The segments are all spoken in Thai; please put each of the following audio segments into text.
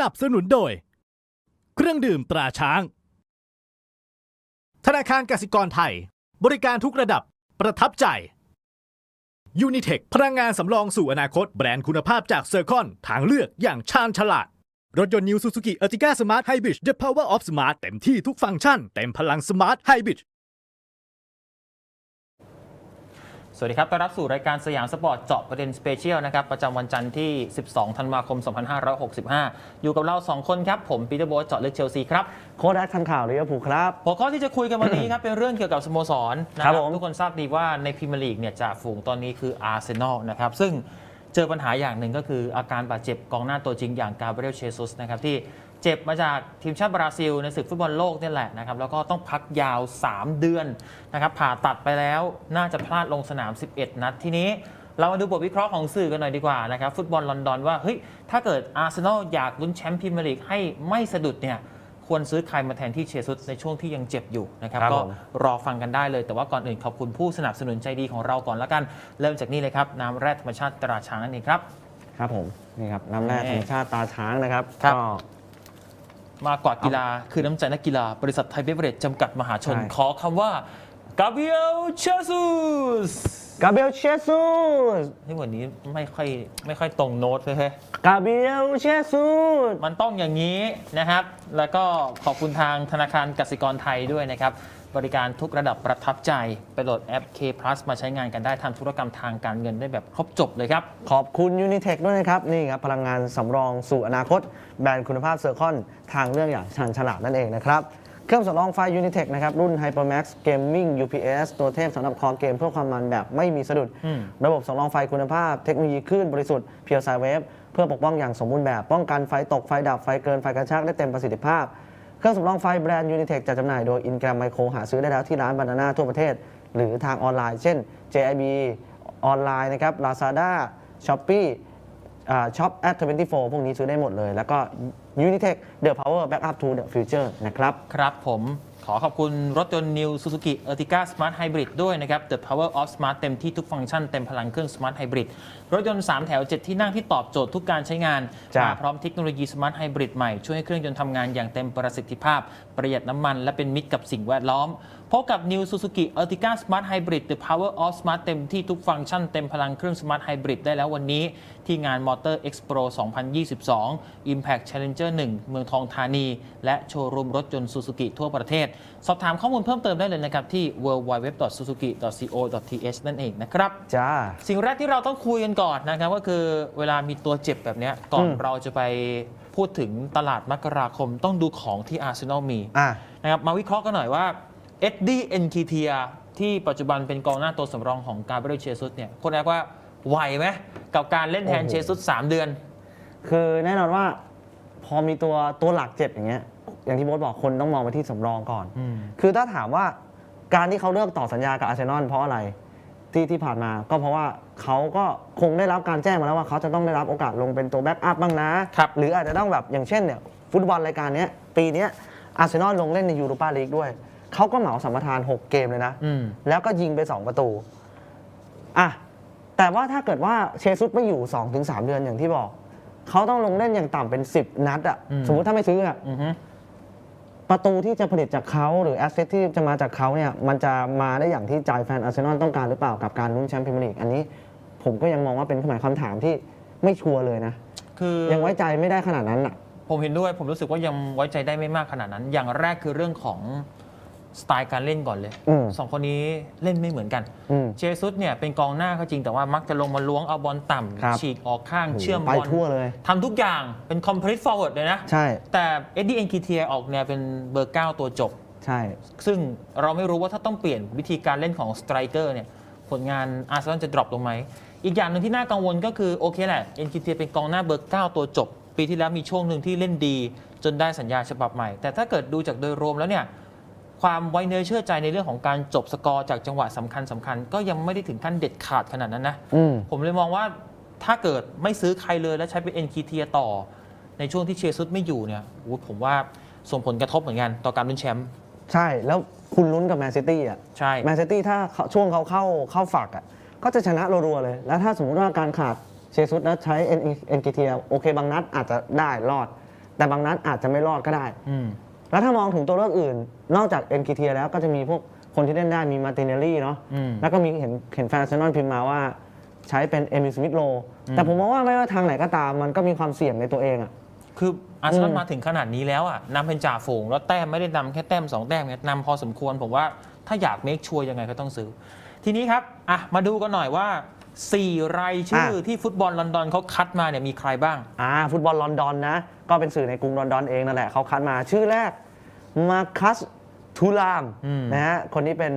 นับสนุนโดย เครื่องดื่มตราช้าง ธนาคารกสิกรไทย บริการทุกระดับประทับใจ Unitech พลังงานสำรองสู่อนาคต แบรนด์คุณภาพจากเซอร์คอนทางเลือกอย่างชาญฉลาด รถยนต์ New Suzuki Ertiga Smart Hybrid The Power of Smart เต็มที่ทุกฟังก์ชัน เต็มพลัง Smart Hybrid ส วัสดีครับ ต้อนรับสู่รายการสยามสปอร์ตเจาะประเด็นสเปเชียลนะครับ ประจำวันจันทร์ที่ 12 ธันวาคม 2565 อยู่กับเรา 2 คนครับ ผมปีเตอร์โบทเจาะลึกเชลซีครับ โค้ดแอคทันข่าวลิเวอร์พูลครับ หัวข้อที่จะคุยกันวันนี้ครับ เป็นเรื่องเกี่ยวกับสโมสรนะคครัรับบผมทุกคนทราบดีว่าในพรีเมียร์ลีกเนี่ยจ่าฝูงตอนนี้คืออาร์เซนอลนะครับ ซึ่งเจอปัญหาอย่างหนึ่งก็คืออาการบาดเจ็บกองหน้าตัวจริงอย่างกาเบรียลเชซุสนะครับที่ เจ็บมาจากทีมชาติบราซิลในศึกฟุตบอลโลกนี่แหละนะครับแล้วก็ต้องพักยาว 3 เดือนนะครับผ่าตัดไปแล้วน่าจะพลาดลงสนาม 11 นัดทีนี้เรามาดูบทวิเคราะห์ของสื่อกันหน่อยดีกว่านะครับฟุตบอลลอนดอนว่าเฮ้ยถ้าเกิดอาร์เซนอลอยากลุ้นแชมป์พรีเมียร์ลีกให้ไม่สะดุดเนี่ยควรซื้อใครมาแทนที่เชซุสในช่วงที่ยังเจ็บอยู่นะครับครับก็ผมรอฟังกันได้เลย แต่ว่าก่อนอื่นขอบคุณผู้สนับสนุนใจดีของเราก่อนละกัน เริ่มจากนี่เลยครับ น้ำแร่ธรรมชาติตราช้างนั่นเองครับ ครับผมนี่ครับน้ำแร่นี่ธรรมชาติตาช้างนะครับครับก็ มากกว่ากีฬาคือน้ำใจนักกีฬาบริษัทไทยเบเวอเรจจำกัดมหาชน ใช่ ขอคำว่ากาเบียลเชซุสกาเบรียลเชซูสที่วันนี้ไม่ค่อยไม่ค่อยตรงโน้ตเลยเฮ้ย กาเบรียลเชซูส มันต้องอย่างนี้นะครับ แล้วก็ขอบคุณทางธนาคารกสิกรไทยด้วยนะครับ บริการทุกระดับประทับใจ ไปโหลดแอป K Plus มาใช้งานกันได้ทำธุรกรรมทางการเงินได้แบบครบจบเลยครับ ขอบคุณยูนิเทคด้วยนะครับ นี่ครับ พลังงานสำรองสู่อนาคต แบรนด์คุณภาพเซอร์คอนทางเลือกอย่างชันฉลาดนั่นเองนะครับ เครื่องสำรองไฟยูนิเทคนะครับ รุ่น HyperMax Gaming UPS ตัวเทพสำหรับคอเกมเพื่อความมันแบบไม่มีสะดุด อืม ระบบสำรองไฟคุณภาพ เทคโนโลยีคลื่นบริสุทธิ์เพียวไซเวฟเพื่อปกป้องอย่างสมบูรณ์แบบ ป้องกันไฟตกไฟดับไฟเกินไฟกระชากได้เต็มประสิทธิภาพ เครื่องสำรองไฟแบรนด์ยูนิเทคจัดจำหน่ายโดย Ingram Micro หาซื้อได้แล้วที่ร้านบานาน่าทั่วประเทศ หรือทางออนไลน์ เช่น JIB ออนไลน์นะครับ Lazada Shopee ช็อป at 24พวกนี้ซื้อได้หมดเลย แล้วก็ Unitech The Power Backup to the Future นะครับ ครับผมขอขอบคุณรถยนต์ New Suzuki Ertiga Smart Hybrid ด้วยนะครับ The Power of Smart เต็มที่ทุกฟังก์ชันเต็มพลังเครื่อง Smart Hybrid รถยนต์ 3 แถว 7 ที่นั่งที่ตอบโจทย์ทุกการใช้งาน จ้ะ มาพร้อมเทคโนโลยี Smart Hybrid ใหม่ ช่วยให้เครื่องยนต์ทำงานอย่างเต็มประสิทธิภาพ ประหยัดน้ำมันและเป็นมิตรกับสิ่งแวดล้อม พบกับ New Suzuki Ertiga Smart Hybrid The Power of Smart เต็มที่ทุกฟังก์ชันเต็มพลังเครื่อง Smart Hybrid ได้แล้ววันนี้ที่งาน Motor Expo 2022 Impact Challenger 1 เมืองทองธานี และโชว์รูมรถยนต์ Suzuki ทั่วประเทศ สอบถามข้อมูลเพิ่มเติมได้เลยนะครับที่ www.suzuki.co.th นั่นเองนะครับ จ้า สิ่งแรกที่เราต้องคุยกันก่อนนะครับก็คือเวลามีตัวเจ็บแบบเนี้ยก่อนอืม เราจะไปพูดถึงตลาดมกราคมต้องดูของที่อาร์เซนอลมีอะ นะครับมาวิเคราะห์กันหน่อยว่าเอ็ดดี้เอ็นคีเทียที่ปัจจุบันเป็นกองหน้าตัวสำรองของกาเบรียลเชซุสเนี่ยคนแรกว่าไหวไหมกับการเล่นแทนโอ้โห เชซุส3เดือน คือแน่นอนว่าพอมีตัวตัวหลักเจ็บอย่างเงี้ย อย่างที่โบ๊ทบอกคนต้องมองไปที่สำรองก่อนอืมคือถ้าถามว่าการที่เขาเลือกต่อสัญญากับอาร์เซนอลเพราะอะไร ที่ที่ผ่านมา ก็เพราะว่าเขาก็คงได้รับการแจ้งมาแล้วว่าเขาจะต้องได้รับโอกาสลงเป็นตัวแบ็กอัพบ้างนะ ครับ หรืออาจจะต้องแบบอย่างเช่นเนี่ยฟุตบอลรายการเนี้ยปีเนี้ยอาร์เซนอลลงเล่นในยูโรปาลีกด้วย เขาก็เหมาสัมปทาน 6 เกมเลยนะ อืม แล้วก็ยิงไป 2 ประตู อะ แต่ว่าถ้าเกิดว่าเชซุสไม่อยู่ 2-3เดือนอย่างที่บอก เขาต้องลงเล่นอย่างต่ำเป็น 10 นัดอะอืม สมมุติถ้าไม่ซื้ออะ อือฮึ ประตูที่จะผลิตจากเขาหรือแอสเซทที่จะมาจากเขาเนี่ยมันจะมาได้อย่างที่ใจแฟนอาร์เซนอลต้องการหรือเปล่ากับการลุ้นแชมป์พรีเมียร์ลีกอันนี้ ผมก็ยังมองว่าเป็นคำถามคำถามที่ไม่ชัวร์เลยนะ คือยังไว้ใจไม่ได้ขนาดนั้นอะผมเห็นด้วยผมรู้สึกว่ายังไว้ใจได้ไม่มากขนาดนั้น อย่างแรกคือเรื่องของ สไตล์การเล่นก่อนเลยอืมสองคนนี้เล่นไม่เหมือนกัน อืม เจซุสเนี่ยเป็นกองหน้าก็จริงแต่ว่ามักจะลงมาล้วงเอาบอลต่ครับำฉีกออกข้างโอ้โหเชื่อมไปบอลทั่วเลย ทำทุกอย่างเป็น complete forward เลยนะ ใช่แต่เอ็ดดี้เอ็นคีเทียออกแนวเป็นเบอร์ 9 ตัวจบ ใช่ ซึ่งเราไม่รู้ว่าถ้าต้องเปลี่ยนวิธีการเล่นของสไตรเกอร์เนี่ย ผลงานอาร์เซนอลจะดรอปลงไหม อีกอย่างหนึ่งที่น่ากังวลก็คือ โอเคแหละ เอ็นคีเทียเป็นกองหน้าเบอร์ 9 ตัวจบ ปีที่แล้วมีช่วงหนึ่งที่เล่นดี จนได้สัญญาฉบับใหม่ แต่ถ้าเกิดดูจากโดยรวมแล้วเนี่ย ความไว้เนื้อเชื่อใจในเรื่องของการจบสกอร์จากจังหวะสำคัญสคัญๆก็ยังไม่ได้ถึงขั้นเด็ดขาดขนาดนั้นนะอืมผมเลยมองว่าถ้าเกิดไม่ซื้อใครเลยแล้วใช้เป็นเอ็นคีเทียต่อ ในช่วงที่เชซุสไม่อยู่เนี่ยโอ้โหผมว่าส่งผลกระทบเหมือนกันต่อการลุ้นแชมป์ใช่แล้วคุณลุ้นกับแมนซิตี้อะใช่แมนซิตี้ถ้าเขาช่วงเขาเข้าเข้าฝักอะก็จะชนะรัวๆเลย แล้วถ้าสมมติว่าการขาดเชซุสแล้วใช้เอ็นเอ็นเกเทียโอเคบางนัดอาจจะได้รอด แต่บางนัดอาจจะไม่รอดก็ได้อืม แล้วถ้ามองถึงตัวเลือกอื่น นอกจากเอ็นกิเทียแล้วก็จะมีพวกคนที่เล่นได้มีมาร์ติเนลลี่เนาะอืมแล้วก็มีเห็นเห็นแฟนอาร์เซนอลพิมพ์มาว่าใช้เป็นเอมิสมิธโลแต่ผมมองว่าไม่ว่าทางไหนก็ตามมันก็มีความเสี่ยงในตัวเองอะคืออาร์เซนอลอืมมาถึงขนาดนี้แล้วอะนำเป็นจ่าฝูง แล้วแต้มไม่ได้นำแค่แต้มสองแต้มไงนำพอสมควรผมว่าถ้าอยากเมคชัวร์ยังไงก็ต้องซื้อ ทีนี้ครับอะมาดูกันหน่อยว่า 4 รายชื่อที่ฟุตบอลลอนดอนเขาคัดมาเนี่ยมีใครบ้างอ่าฟุตบอลลอนดอนนะ ก็เป็นสื่อในกรุงลอนดอนเองนั่นแหละเขาคัดมาชื่อแรก มาคัสทูลามอืมนะฮะคนนี้เป็น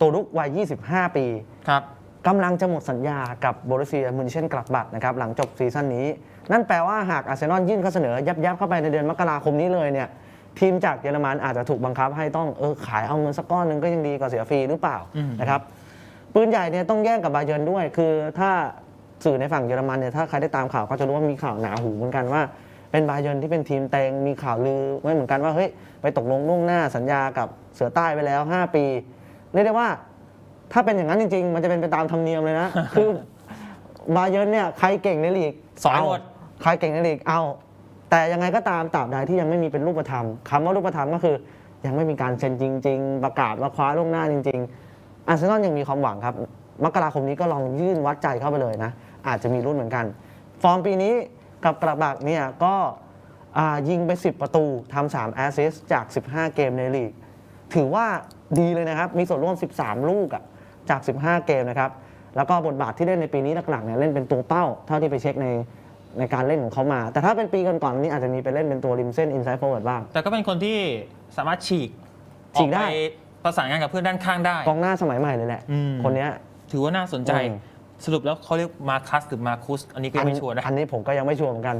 ตัวรุกวัย 25 ปีครับกำลังจะหมดสัญญากับโบรุสเซียมุนเช่นกลับบัตนะครับหลังจบซีซั่นนี้ นั่นแปลว่าหากอาร์เซนอลยื่นข้อเสนอ ยับยับๆเข้าไปในเดือนมกราคมนี้เลยเนี่ยทีมจากเยอรมันอาจจะถูกบังคับให้ต้องเออขายเอาเงินสักก้อนหนึ่งก็ยังดีกว่าเสียฟรีหรือเปล่าอืมนะครับปืนใหญ่เนี่ยต้องแย่งกับบาเยิร์นด้วย คือถ้าสื่อในฝั่งเยอรมันเนี่ยถ้าใครได้ตามข่าวก็จะรู้ว่ามีข่าวหนาหูเหมือนกันว่า เป็นบาเยิร์นที่เป็นทีมเตงมีข่าวลือไว้เหมือนกันว่าเฮ้ยไปตกลงล่วงหน้าสัญญากับเสือใต้ไปแล้ว 5 ปีเรียกได้ว่า ถ้าเป็นอย่างนั้นจริง ๆ มันจะเป็นไปตามธรรมเนียมเลยนะ คือบาเยิร์นเนี่ยใครเก่งในลีกสอยหมดเาใครเก่งในลีกเอาแต่ยังไงก็ตามตราบใดที่ยังไม่มีเป็นรูปธรรมคำว่ารูปธรรมก็คือ ยังไม่มีการเซ็นจริง ๆ ประกาศว่าคว้าล่วงหน้าจริง ๆ อาร์เซนอลยังมีความหวังครับมกราคมนี้ก็ลองยื่นวัดใจเข้าไปเลยนะอาจจะมีรุ่นเหมือนกัน ฟอร์มปีนี้ กับกระบักเนี่ยก็อ่ายิงไป 10 ประตูทำ3แอสซิสต์จาก 15 เกมในลีก ถือว่าดีเลยนะครับ มีส่วนร่วม 13 ลูกอะจาก 15 เกมนะครับ แล้วก็บทบาทที่เล่นในปีนี้หลักๆเนี่ยเล่นเป็นตัวเป้า เท่าที่ไปเช็คในในการเล่นของเขามา แต่ถ้าเป็นปีก่อนๆนี้อาจจะมีไปเล่นเป็นตัวริมเส้นอินไซ d ์ f ฟ r ร์เวิร์ดบ้าง แต่ก็เป็นคนที่สามารถฉีกฉีกได้ออปประสานงานกับเพื่อนด้านข้างได้กองหน้าสมัยใหม่เลยแหละอืมคนเนี้ยถือว่าน่าสนใจอืม สรุปแล้วเขาเรียกมาคัสหรือมาคุสอันนี้ก็ยังไม่ชัวร์นะอันนี้ผมก็ยังไม่ชัวร์เหมือนกัน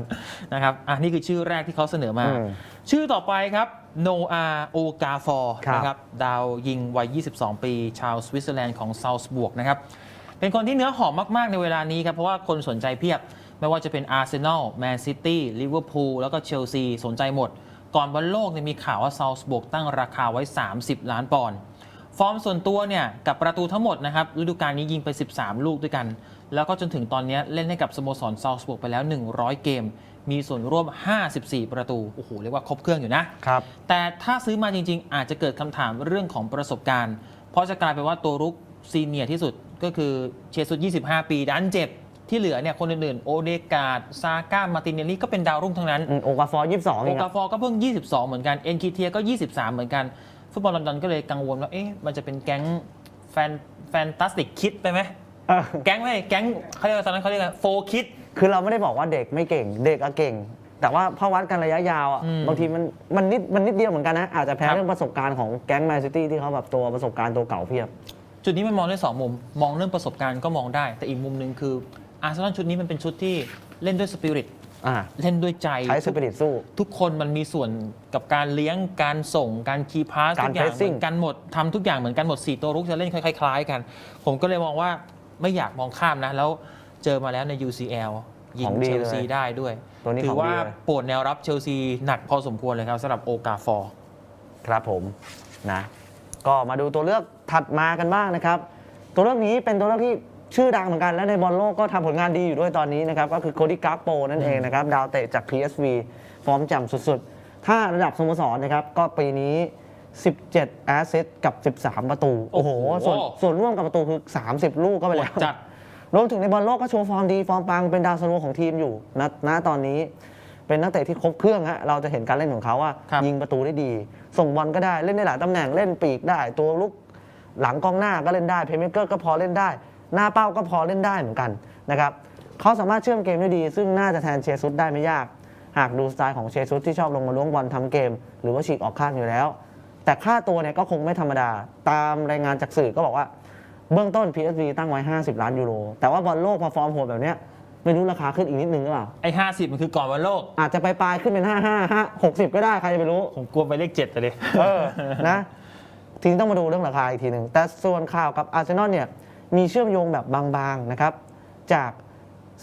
นะครับอะนี่คือชื่อแรกที่เขาเสนอมาอืมชื่อต่อไปครับโนอาโอกาฟอร์ครับนะครับดาวยิงวัย 22 ปี ชาวสวิตเซอร์แลนด์ของซา s ์บวกนะครับเป็นคนที่เนื้อหอมมาก ๆ ในเวลานี้ครับเพราะว่าคนสนใจเพียบไม่ว่าจะเป็นอาร์เซนอลแมนซิตี้ลิเวอร์พูลแล้วก็เชลซีสนใจหมด ก่อนบอลโลกเนี่ยมีข่าวว่าซา s ์บวกตั้งราคาไว้ 30 ล้านปอนด์ ฟอร์มส่วนตัวเนี่ยกับประตูทั้งหมดนะครับฤดูกาลนี้ยิงไป 13 ลูกด้วยกัน แล้วก็จนถึงตอนนี้เล่นให้กับสโมสรซา s ์บวกไปแล้ว 100 เกม มีส่วนร่วม 54 ประตู โอ้โห เรียกว่าครบเครื่องอยู่นะครับ แต่ถ้าซื้อมาจริง ๆ อาจจะเกิดคำถามเรื่องของประสบการณ์ เพราะจะกลายเป็นว่าตัวรุกซีเนียร์ที่สุดก็คือเชสุด 25 ปีดันเจ็บที่เหลือเนี่ยคนอื่นๆ โอเดกาดซาก้า มาตินเนลลี่ก็เป็นดาวรุ่งทั้งนั้นอืมโอกาฟอร์ยี่สิบสองเอโองอะกาฟอร์ก็เพิ่ง 22 เหมือนกัน เอ็นคีเทียก็ 23 เหมือนกัน ฟุตบอลลอนดอนก็เลยกังวลว่าเอ๊ะมันจะเป็นแก๊งแฟนแฟนตาสติกคิดไปไหมเออแก๊งไม่แก๊งเขาเรียกว่าตอนนั้นเขาเรียกว่าโฟคิด คือเราไม่ได้บอกว่าเด็กไม่เก่ง เด็กอะเก่ง แต่ว่าพอวัดกันระยะยาวอะอืมบางทีมันมันนิดมันนิดเดียวเหมือนกันนะ อาจจะแพ้ครับ เรื่องประสบการณ์ของแก๊งแมนซิตี้ที่เขาแบบตัวประสบการณ์ตัวเก่าเพียบ จุดนี้มันมองได้สองมุม มองเรื่องประสบการณ์ก็มองได้ แต่อีกมุมหนึ่งคืออาร์เซนอลชุดนี้มันเป็นชุดที่เล่นด้วยสปิริต อ่าเล่นด้วยใจใช้สปิริตสู้ ทุกคนมันมีส่วนกับการเลี้ยงการส่งการคีย์พาสการทุกอย่างเห pressing มือนกันหมดทำทุกอย่างเหมือนกันหมด 4 ตัวรุกจะเล่นคล้ายๆกัน ผมก็เลยมองว่าไม่อยากมองข้ามนะ แล้วเจอมาแล้วใน UCL ยิงของดีเชลเลยซีได้ด้วย ตัวนี้ถืของดีว่าเลยปวดแนวรับเชลซีหนักพอสมควรเลยครับสำหรับโอกาฟอร์ ครับผมนะ ก็มาดูตัวเลือกถัดมากันบ้างนะครับ ตัวเลือกนี้เป็นตัวเลือกที่ ชื่อดังเหมือนกันและในบอลโลกก็ทำผลงานดีอยู่ด้วยตอนนี้นะครับ ก็คือโคดิกาโปนั่นเองนะครับ ดาวเตะจาก PSV ฟอร์มจ่ำสุดๆ ถ้าระดับสโมสรนะครับ ก็ปีนี้ 17 แอสซิสต์กับ 13 ประตู โอ้โห ส่วนส่วนร่วมกับประตูคือ 30 ลูกก็ไปปวแล้ดวจัดรวมถึงในบอลโลกก็โชว์ฟอร์มดี ฟอร์มปังเป็นดาวซันโวของทีมอยู่ณณตอนนี้เป็นนักเตะที่ครบเครื่องฮะเราจะเห็นการเล่นของเขาว่าครับยิงประตูได้ดี ส่งบอลก็ได้เล่นได้หลายตำแหน่งเล่นปีกได้ ตัวลุกหลังกองหน้าก็เล่นได้เพลย์เมเกอร์ก็พอเล่นได้ หน้าเป้าก็พอเล่นได้เหมือนกันนะครับเขาสามารถเชื่อมเกมได้ดี ซึ่งน่าจะแทนเชซุสได้ไม่ยาก หากดูสไตล์ของเชซุสที่ชอบลงมาล้วงบอลทำเกม หรือว่าฉีกออกข้างอยู่แล้ว แต่ค่าตัวเนี่ยก็คงไม่ธรรมดา ตามรายงานจากสื่อก็บอกว่าเบื้องต้น PSV ตั้งไว้ 50 ล้านยูโร แต่ว่าบอลโลกพอฟอร์มโหดแบบเนี้ยไม่รู้ราคาขึ้นอีกนิดนึงหรือเปล่า ไอ้ห้าสิบมันคือก่อนวันโลก อาจจะไปปลายๆขึ้นเป็น5 5 5 60ก็ได้ ใครจะไปรู้ ผมกลัวไปเลขเจ็ดเลย เออ นะ ทีนี้ต้องมาดูเรื่องราคาอีกทีหนึ่ง แต่ส่วนข่าวกับอาร์เซนอลเนี่ย มีเชื่อมโยงแบบบางๆนะครับจาก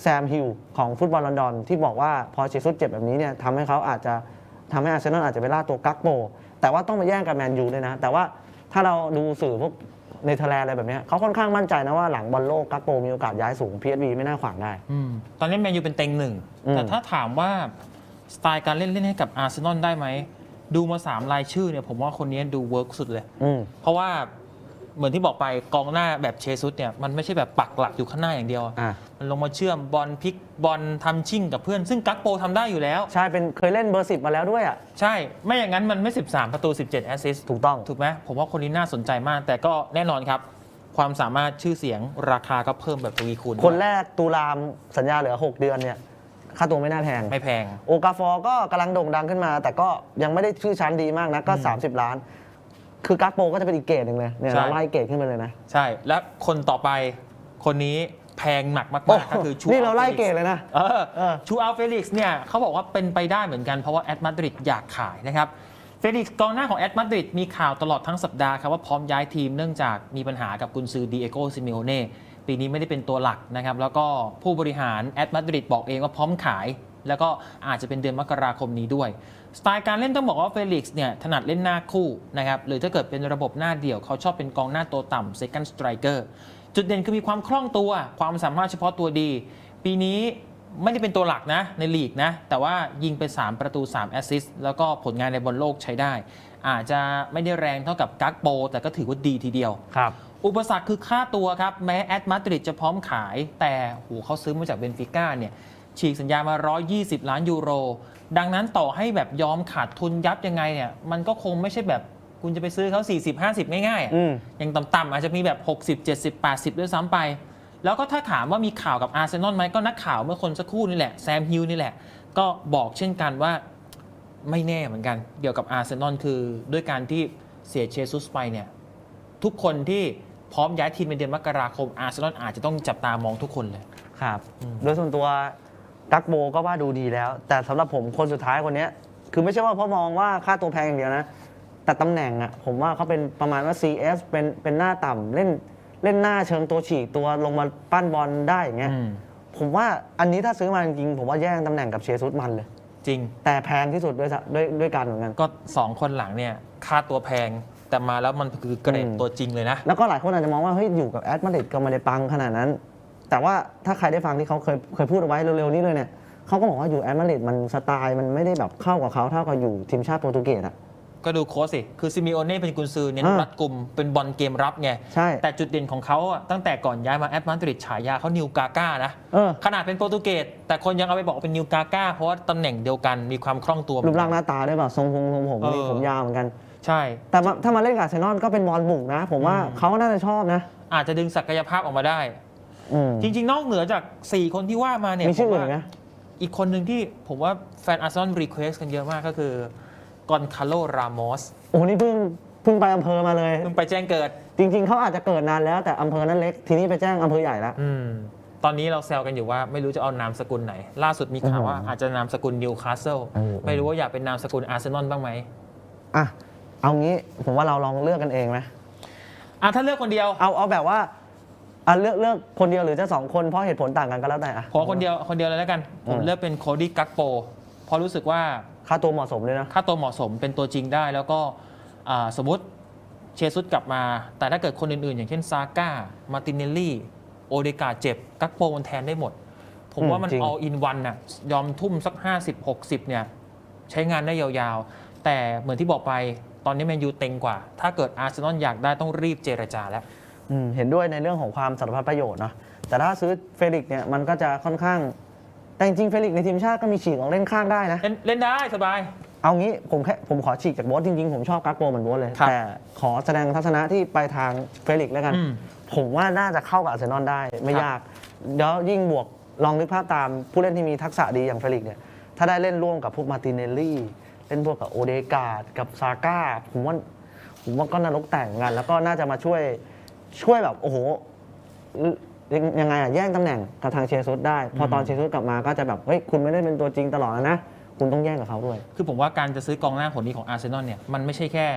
แซมฮิลของฟุตบอลลอนดอนที่บอกว่าพอเชซุสเจ็บแบบนี้เนี่ยทำให้เขาอาจจะทำให้อาร์เซนอลอาจจะไปล่าตัวกักโปแต่ว่าต้องมาแย่งกับแมนยูด้วยนะ แต่ว่าถ้าเราดูสื่อพวกเนเธอร์แลนด์อะไรแบบเนี้ยเขาค่อนข้างมั่นใจนะว่าหลังบอลโลกกักโปมีโอกาสย้ายสูง PSV ไม่น่าขวางได้อืมตอนนี้แมนยูเป็นเต็งหนึ่งอืมแต่ถ้าถามว่าสไตล์การเล่นเล่นให้กับอาร์เซนอลได้ไหมดูมา3รายชื่อเนี่ยผมว่าคนนี้ดูเวิร์กสุดเลยอืมเพราะว่า เหมือนที่บอกไปกองหน้าแบบเชซุสเนี่ยมันไม่ใช่แบบปักหลักอยู่ข้างหน้าอย่างเดียวอะอะมันลงมาเชื่อมบอลพลิกบอลทำชิ่งกับเพื่อน ซึ่งกักโปทำได้อยู่แล้ว ใช่เป็นเคยเล่นเบอร์สิบมาแล้วด้วยอะใช่ไม่อย่างนั้นมันไม่ 13 ประตู 17 แอสซิสต์ถูกต้อง ถูกไหมผมว่าคนนี้น่าสนใจมาก แต่ก็แน่นอนครับ ความสามารถชื่อเสียงราคาก็เพิ่มแบบทวีคูณคนแรกตุลามสัญญาเหลือ 6 เดือนเนี่ยค่าตัวไม่น่าแพง ไม่แพง โอกาฟอร์ก็กำลังโด่งดังขึ้นมา แต่ก็ยังไม่ได้ชื่อชั้นดีมากนะก็ 30 ล้าน คือกักโปก็จะเป็นอีกเกรดหนึ่งเลยเนี่ยใช่ เราไล่เกรดขึ้นไปเลยนะใช่ และคนต่อไปคนนี้แพงหนักมากโอ้ๆก็คือชูนี่เราไล่อัลฟเกรลิดกซ์เลยนะ เออเออ ชูอัลเฟลิกซ์เนี่ยเขาบอกว่าเป็นไปได้เหมือนกันเพราะว่าแอตมาดริดอยากขายนะครับเฟลิกซ์กองหน้าของแอตมาดริดมีข่าวตลอดทั้งสัปดาห์ครับว่าพร้อมย้ายทีมเนื่องจากมีปัญหากับกุนซือดีเอโกซิเมโอเน่ปีนี้ไม่ได้เป็นตัวหลักนะครับ แล้วก็ผู้บริหารแอตมาดริดบอกเองว่าพร้อมขาย แล้วก็อาจจะเป็นเดือนมกราคมนี้ด้วย สไตล์การเล่นต้องบอกว่าเฟลิกซ์เนี่ยถนัดเล่นหน้าคู่นะครับหรือถ้าเกิดเป็นระบบหน้าเดี่ยวเขาชอบเป็นกองหน้าตัวต่ำ second striker จุดเด่นคือมีความคล่องตัว ความสามารถเฉพาะตัวดี ปีนี้ไม่ได้เป็นตัวหลักนะในลีกนะ แต่ว่ายิงไป 3 ประตู 3 แอสซิสต์แล้วก็ผลงานในบอลโลกใช้ได้ อาจจะไม่ได้แรงเท่ากับกักโป แต่ก็ถือว่าดีทีเดียวครับอุปสรรคคือค่าตัวครับ แม้แอตมาดริดจะพร้อมขาย แต่โหเขาซื้อมาจากเบนฟิก้าเนี่ยฉีกสัญญามา 120 ล้านยูโร ดังนั้นต่อให้แบบยอมขาดทุนยับยังไงเนี่ยมันก็คงไม่ใช่แบบคุณจะไปซื้อเขา 40-50 ง่ายๆอะอืม อย่างต่ำๆอาจจะมีแบบ 60 70 80 ด้วยซ้ำไป แล้วก็ถ้าถามว่ามีข่าวกับอาร์เซนอลไหมก็นักข่าวเมื่อคนสักครู่นี่แหละ แซมฮิลนี่แหละ ก็บอกเช่นกันว่าไม่แน่เหมือนกันเกี่ยวกับอาร์เซนอลคือด้วยการที่เสียเชซุสไปเนี่ย ทุกคนที่พร้อมย้ายทีมในเดือนมกราคมอาร์เซนอลอาจจะต้องจับตามองทุกคนเลย ครับอืมโดยส่วนตัว กักโบก็ว่าดูดีแล้ว แต่สำหรับผมคนสุดท้ายคนเนี้ย คือไม่ใช่ว่าเพราะมองว่าค่าตัวแพงอย่างเดียวนะ แต่ตำแหน่งอะผมว่าเขาเป็นประมาณว่า CS เป็นเป็นหน้าต่ำเล่นเล่นหน้าเชิงตัวฉีกตัวลงมาปั้นบอลได้อย่างเงี้ยอืม ผมว่าอันนี้ถ้าซื้อมาจริงๆผมว่าแย่งตำแหน่งกับเชซุสมันเลย จริง แต่แพงที่สุดด้วยซะด้วยด้วยกันเหมือนกัน ก็2คนหลังเนี่ยค่าตัวแพงแต่มาแล้วมันคือเกรดอืม ตัวจริงเลยนะ แล้วก็หลายคนอาจจะมองว่าเฮ้ยอยู่กับแอดมาดริดก็ไม่ได้ปังขนาดนั้น แต่ว่าถ้าใครได้ฟังที่เขาเคยเคยพูดเอาไว้เร็วๆนี้เลยเนี่ยเขาก็บอกว่าอยู่แอดมาดริดมันสไตล์มันไม่ได้แบบเข้ากับเขาเท่ากับอยู่ทีมชาติโปรตุเกสอะ ก็ดูโค้ชสิ คือซิมิโอเน่เป็นกุนซือเน้นอ่ารัดกลุ่มเป็นบอลเกมรับไง ใช่ แต่จุดเด่นของเขาอะตั้งแต่ก่อนย้ายมาแอตมาดริดฉายาเขานิวกาก้านะ เออขนาดเป็นโปรตุเกสแต่คนยังเอาไปบอกว่าเป็นนิวกาก้าเพราะว่าตำแหน่งเดียวกันมีความคล่องตัว รูปร่างหน้าตาด้วยเปล่าทรงผมทรงผมเออ นี่ผมยาวเหมือนกัน ใช่ แต่มาถ้ามาเล่นกับอาร์เซนอลก็เป็นบอลบุกนะ ผมว่าอืมเขาน่าจะชอบนะ อาจจะดึงศักยภาพออกมาได้ อืม จริง ๆ นอกเหนือจาก 4 คนที่ว่ามาเนี่ยมีชื่อผอื่ว่านไหมอีกคนหนึ่งที่ผมว่าแฟนอาร์เซนอลรีเควสกันเยอะมากก็คือกอนคาโลรามอสโอ้นี่เพิ่งเพิ่งไปอำเภอมาเลย เพิ่งไปแจ้งเกิด จริง ๆเขาอาจจะเกิดนานแล้วแต่อำเภอนั้นเล็ก ทีนี้ไปแจ้งอำเภอใหญ่แล้ว อืม ตอนนี้เราแซวกันอยู่ว่าไม่รู้จะเอานามสกุลไหน ล่าสุดมีข่าวว่าอืมอาจจะนามสกุลนิวคาสเซิลเออ ไม่รู้ว่าอยากเป็นนามสกุลอาร์เซนอลบ้างไหมอะเอางี้ผมว่าเราลองเลือกกันเองไหมอะถ้าเลือกคนเดียว เอาเอาแบบว่า อะเลือกเลือกคนเดียวหรือจะสองคนเพราะเหตุผลต่างกันก็แล้วแต่อะ ขอคนเดียวคนเดียวเลยแล้วกันผมอืมเลือกเป็นโคดี้กักโปเพราะรู้สึกว่าค่าตัวเหมาะสมเลยนะ ค่าตัวเหมาะสมเป็นตัวจริงได้ แล้วก็อ่าสมมติเชซุสกลับมา แต่ถ้าเกิดคนอื่นๆ อย่างเช่นซาก้ามาตินเนลลี่ โอเดกาเจ็บ กักโปมันแทนได้หมด ผมว่ามันอืมจริง all in one น่ะยอมทุ่มสัก 50-60เนี่ยใช้งานได้ยาวๆ แต่เหมือนที่บอกไปตอนนี้แมนยูเต็งกว่า ถ้าเกิดอาร์เซนอลอยากได้ต้องรีบเจรจาแล้วอืม เห็นด้วยในเรื่องของความสารพัดประโยชน์เนาะแต่ถ้าซื้อเฟลิกซ์เนี่ยมันก็จะค่อนข้าง แต่จริงๆเฟลิกซ์ในทีมชาติก็มีฉีกออกเล่นข้างได้นะ เล่นเล่นได้สบาย เอางี้ผมแค่ผมขอฉีกจากโบสจริงๆ ผมชอบกักโปเหมือนโบสเลย ครับแต่ขอแสดงทัศนะที่ไปทางเฟลิกซ์แล้วกัน อืมผมว่าน่าจะเข้ากับอาร์เซนอลได้ไม่ครับ ยากเดี๋ยวยิ่งบวกลองนึกภาพตามผู้เล่นที่มีทักษะดีอย่างเฟลิกซ์เนี่ยถ้าได้เล่นร่วมกับพวกมาร์ตินเนลลี่ เล่นพวกกับโอเดการ์ดกับซาก้าผมว่าผมว่าก็นรกแต่งงานแล้วก็น่าจะมาช่วย ช่วยแบบโอ้โหยังยังไงอะแย่งตำแหน่งกับทางเชซุสได้ พอตอนเชซุสกลับมาก็จะแบบเฮ้ยคุณไม่ได้เป็นตัวจริงตลอดแล้วนะ คุณต้องแย่งกับเขาด้วย คือผมว่าการจะซื้อกองหน้าคนนี้ของอาร์เซนอลเนี่ยมันไม่ใช่แค่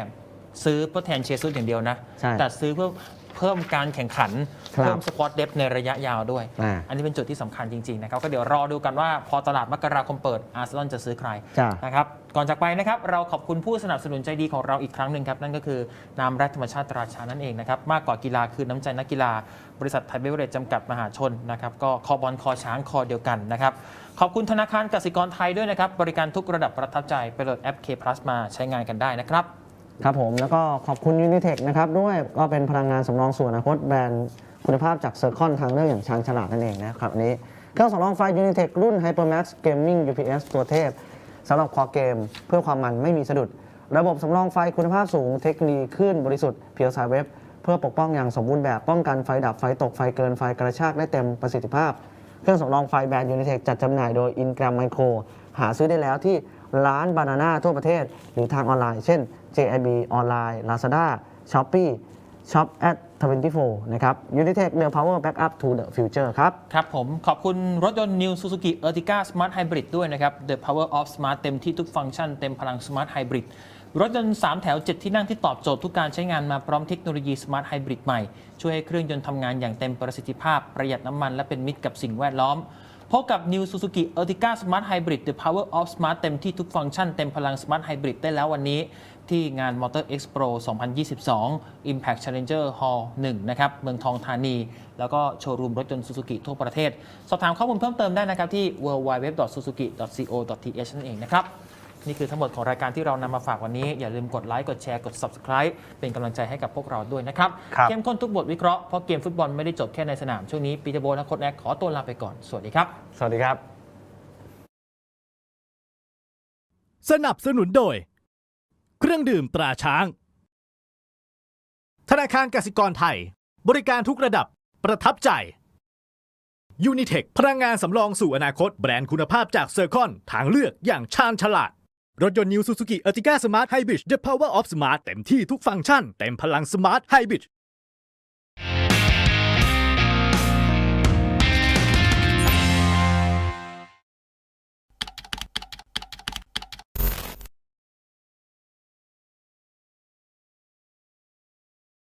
ซื้อเพื่อแทนเชซุสอย่างเดียวนะ ใช่ แต่ซื้อเพื่อ เพิ่มการแข่งขัน ครับ เพิ่มสควอตเดฟในระยะยาวด้วย อ่า อันนี้เป็นจุดที่สำคัญจริง ๆ นะครับ ก็เดี๋ยวรอดูกันว่าพอตลาดมกราคมเปิดอาร์เซนอลจะซื้อใครจ้ะ นะครับก่อนจากไปนะครับ เราขอบคุณผู้สนับสนุนใจดีของเราอีกครั้งหนึ่งครับ นั่นก็คือน้ำแร่ธรรมชาติตราชานั่นเองนะครับ มากกว่ากีฬาคือน้ำใจนักกีฬา บริษัทไทยเบเวอร์เรจจำกัดมหาชนนะครับก็คอบอลคอช้างคอเดียวกันนะครับขอบคุณธนาคารกสิกรไทยด้วยนะครับบริการทุกระดับประทับใจไปโหลดแอป K Plus มาใช้งานกันได้นะครับ ครับผมแล้วก็ขอบคุณ Unitech นะครับด้วยก็เป็นพลังงานสำรองสู่อนาคตแบรนด์คุณภาพจากเซอร์คอนทางเลือกอย่างชาญฉลาดนั่นเองนะครับอันนี้เครื่องสำรองไฟ Unitech รุ่น HyperMax Gaming UPS ตัวเทพสำหรับคอเกม เพื่อความมันไม่มีสะดุด ระบบสำรองไฟคุณภาพสูงเทคโนโลยีคลื่นบริสุทธิ์เพียวสายเว็บ เพื่อปกป้องอย่างสมบูรณ์แบบป้องกันไฟดับไฟตกไฟเกินไฟกระชากได้เต็มประสิทธิภาพ เครื่องสำรองไฟแบรนด์ Unitech จัดจำหน่ายโดย Ingram Micro หาซื้อได้แล้วที่ร้านบานาน่าทั่วประเทศ หรือทางออนไลน์ เช่น JIB ออนไลน์ Lazada Shopee Shop at 24 นะครับ Unitech the power backup to the future ครับ ครับผมขอบคุณรถยนต์ New Suzuki Ertiga Smart Hybrid ด้วยนะครับ The Power of Smart เต็มที่ทุกฟังก์ชันเต็มพลัง Smart Hybrid รถยนต์ 3 แถว 7 ที่นั่งที่ตอบโจทย์ทุกการใช้งานมาพร้อมเทคโนโลยี Smart Hybrid ใหม่ ช่วยให้เครื่องยนต์ทำงานอย่างเต็มประสิทธิภาพ ประหยัดน้ำมันและเป็นมิตรกับสิ่งแวดล้อม พบกับ New Suzuki Ertiga Smart Hybrid The Power of Smart เต็มที่ทุกฟังก์ชันเต็มพลัง Smart Hybrid ได้แล้ววันนี้ ที่งาน Motor Expo 2022 Impact Challenger Hall 1 นะครับ เมืองทองธานี แล้วก็โชว์รูมรถยนต์ Suzuki ทั่วประเทศ สอบถามข้อมูลเพิ่มเติมได้นะครับที่ www.suzuki.co.th นั่นเองนะครับ นี่คือทั้งหมดของรายการที่เรานำมาฝากวันนี้ อย่าลืมกดไลค์กดแชร์กด Subscribe เป็นกำลังใจให้กับพวกเราด้วยนะครับครับเข้มข้นทุกบทวิเคราะห์เพราะเกมฟุตบอลไม่ได้จบแค่ในสนามช่วงนี้ปีเตอร์โบและโค้ชแอคขอตัวลาไปก่อนสวัสดีครับ สวัสดีครับ สนับสนุนโดย เครื่องดื่มตราช้าง ธนาคารกสิกรไทย บริการทุกระดับประทับใจ Unitech พลังงานสำรองสู่อนาคตแบรนด์คุณภาพจากเซอร์คอนทางเลือกอย่างชาญฉลาด รถยนต์ New Suzuki Ertiga Smart Hybrid The Power of Smart เต็มที่ทุกฟังก์ชัน เต็มพลัง Smart Hybrid